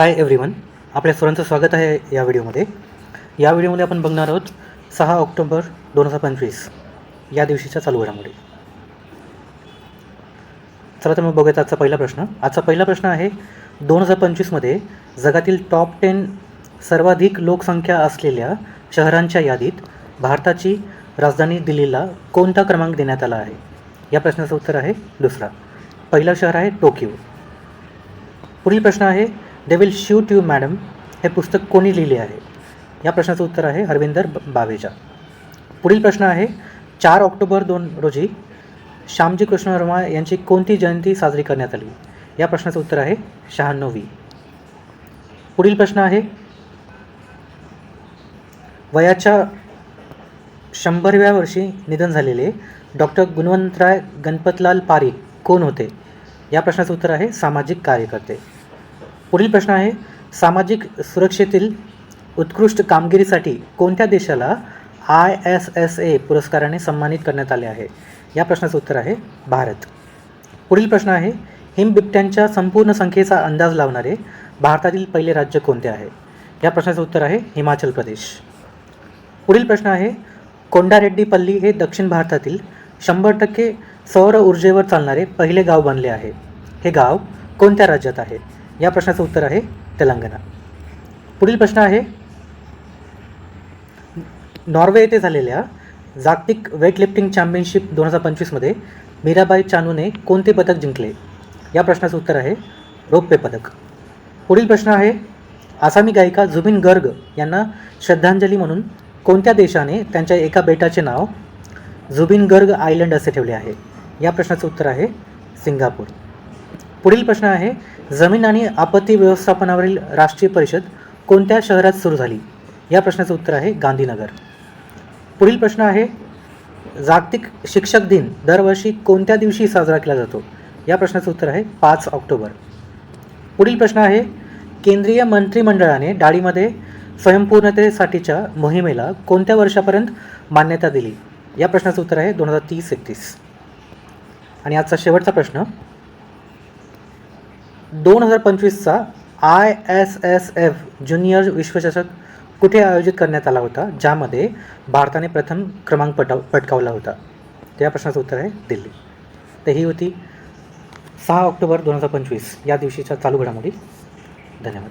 Hi everyone आपल्या सर्वांचं स्वागत आहे या व्हिडिओमध्ये. या व्हिडिओमध्ये आपण बघणार आहोत सहा ऑक्टोबर दोन हजार पंचवीस या दिवशीच्या चालू घडामोडी चला तर मग बघूयात आजचा पहिला प्रश्न. आजचा पहिला प्रश्न आहे दोन हजार पंचवीसमध्ये जगातील टॉप टेन सर्वाधिक लोकसंख्या असलेल्या शहरांच्या यादीत भारताची राजधानी दिल्लीला कोणता क्रमांक देण्यात आला आहे? या प्रश्नाचं उत्तर आहे दुसरा. पहिलं शहर आहे टोकियो. पुढील प्रश्न आहे they will shoot you madam हे पुस्तक कोणी लिहिले आहे? या प्रश्नाचं उत्तर आहे हरविंदर बावेजा. पुढील प्रश्न आहे चार ऑक्टोबर दोन रोजी श्यामजी कृष्ण वर्मा यांची कोणती जयंती साजरी करण्यात आली? या प्रश्नाचं उत्तर आहे शहाण्णवी. पुढील प्रश्न आहे वयाच्या शंभरव्या वर्षी निधन झालेले डॉक्टर गुणवंतराय गणपतलाल पारी कोण होते? या प्रश्नाचं उत्तर आहे सामाजिक कार्यकर्ते. पुढील प्रश्न आहे सामाजिक सुरक्षेतील उत्कृष्ट कामगिरीसाठी कोणत्या देशाला आय एस एस ए पुरस्काराने सन्मानित करण्यात आले आहे? या प्रश्नाचं उत्तर आहे भारत. पुढील प्रश्न आहे हिमबिबट्यांच्या संपूर्ण संख्येचा अंदाज लावणारे भारतातील पहिले राज्य कोणते आहे? या प्रश्नाचं उत्तर आहे हिमाचल प्रदेश. पुढील प्रश्न आहे कोंडारेड्डीपल्ली हे दक्षिण भारतातील शंभर टक्के सौर ऊर्जेवर चालणारे पहिले गाव बनले आहे. हे गाव कोणत्या राज्यात आहे? या प्रश्नाचं उत्तर आहे तेलंगणा. पुढील प्रश्न आहे नॉर्वे येथे झालेल्या जागतिक वेटलिफ्टिंग चॅम्पियनशिप दोन हजार पंचवीसमध्ये मीराबाई चानूने कोणते पदक जिंकले? या प्रश्नाचं उत्तर आहे रौप्य पदक. पुढील प्रश्न आहे आसामी गायिका जुबिन गर्ग यांना श्रद्धांजली म्हणून कोणत्या देशाने त्यांच्या एका बेटाचे नाव जुबिन गर्ग आयलंड असे ठेवले आहे? या प्रश्नाचं उत्तर आहे सिंगापूर. पुढील प्रश्न आहे जमीन आणि आपत्ती व्यवस्थापनावरील राष्ट्रीय परिषद कोणत्या शहरात सुरू झाली? या प्रश्नाचं उत्तर आहे गांधीनगर. पुढील प्रश्न आहे जागतिक शिक्षक दिन दरवर्षी कोणत्या दिवशी साजरा केला जातो? या प्रश्नाचं उत्तर आहे पाच ऑक्टोबर. पुढील प्रश्न आहे केंद्रीय मंत्रिमंडळाने डाळीमध्ये स्वयंपूर्णतेसाठीच्या मोहिमेला कोणत्या वर्षापर्यंत मान्यता दिली? या प्रश्नाचं उत्तर आहे दोन हजार तीस एकतीस. आणि आजचा शेवटचा प्रश्न दोन हजार पंचवीसचा I S S F junior विश्वचषक कुठे आयोजित करण्यात आला होता ज्यामध्ये भारताने प्रथम क्रमांक पटाव पटकावला होता? त्या प्रश्नाचं उत्तर आहे दिल्ली. तर ही होती सहा ऑक्टोबर दोन हजार पंचवीस या दिवशीच्या चालू घडामोडी. धन्यवाद.